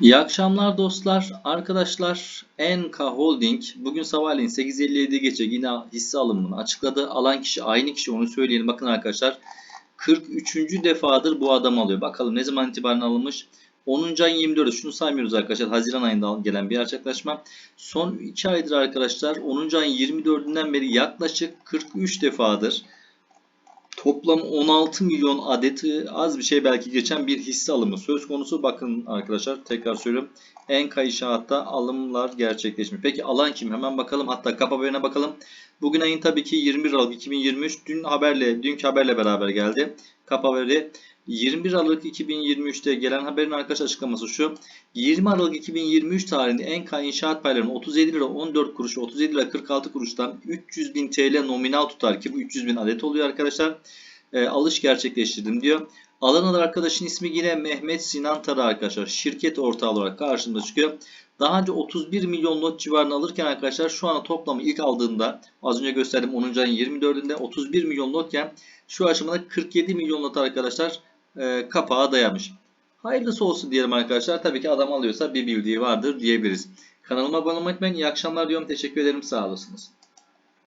İyi akşamlar dostlar. Arkadaşlar NK Holding bugün sabahleyin 8.57 geçe yine hisse alımını açıkladı. Alan kişi aynı kişi onu söyleyelim. Bakın arkadaşlar 43. defadır bu adam alıyor. Bakalım ne zaman itibaren alınmış. 10. ayın 24'ü şunu saymıyoruz arkadaşlar. Haziran ayında gelen bir açıklaşma. Son 2 aydır arkadaşlar 10. ayın 24'ünden beri yaklaşık 43 defadır Toplam 16 milyon adeti az bir şey belki geçen bir hisse alımı söz konusu. Bakın arkadaşlar tekrar söylüyorum. Enka İnşaat'ta alımlar gerçekleşmiş. Peki alan kim? Hemen bakalım. Hatta kap haberine bakalım. Bugün ayın tabii ki 21 Aralık 2023. Dün haberle, dünkü haberle beraber geldi. Kap haberi 21 Aralık 2023'te gelen haberin arkadaş açıklaması şu. 20 Aralık 2023 tarihinde Enka İnşaat paylarının 37 lira 14 kuruş, 37 lira 46 kuruştan 300 bin TL nominal tutar ki bu 300 bin adet oluyor arkadaşlar. E, alış gerçekleştirdim diyor. Alan arkadaşın ismi yine Mehmet Sinan Tara arkadaşlar. Şirket ortağı olarak karşımıza çıkıyor. Daha önce 31 milyon not civarını alırken arkadaşlar şu an toplamı ilk aldığında az önce gösterdim 10. ayın 24'ünde 31 milyon notken şu aşamada 47 milyon not arkadaşlar e, kapağa dayamış. Hayırlısı olsun diyelim arkadaşlar. Tabii ki adam alıyorsa bir bildiği vardır diyebiliriz. Kanalıma abone olmayı unutmayın. İyi akşamlar diyorum. Teşekkür ederim. Sağ olasınız.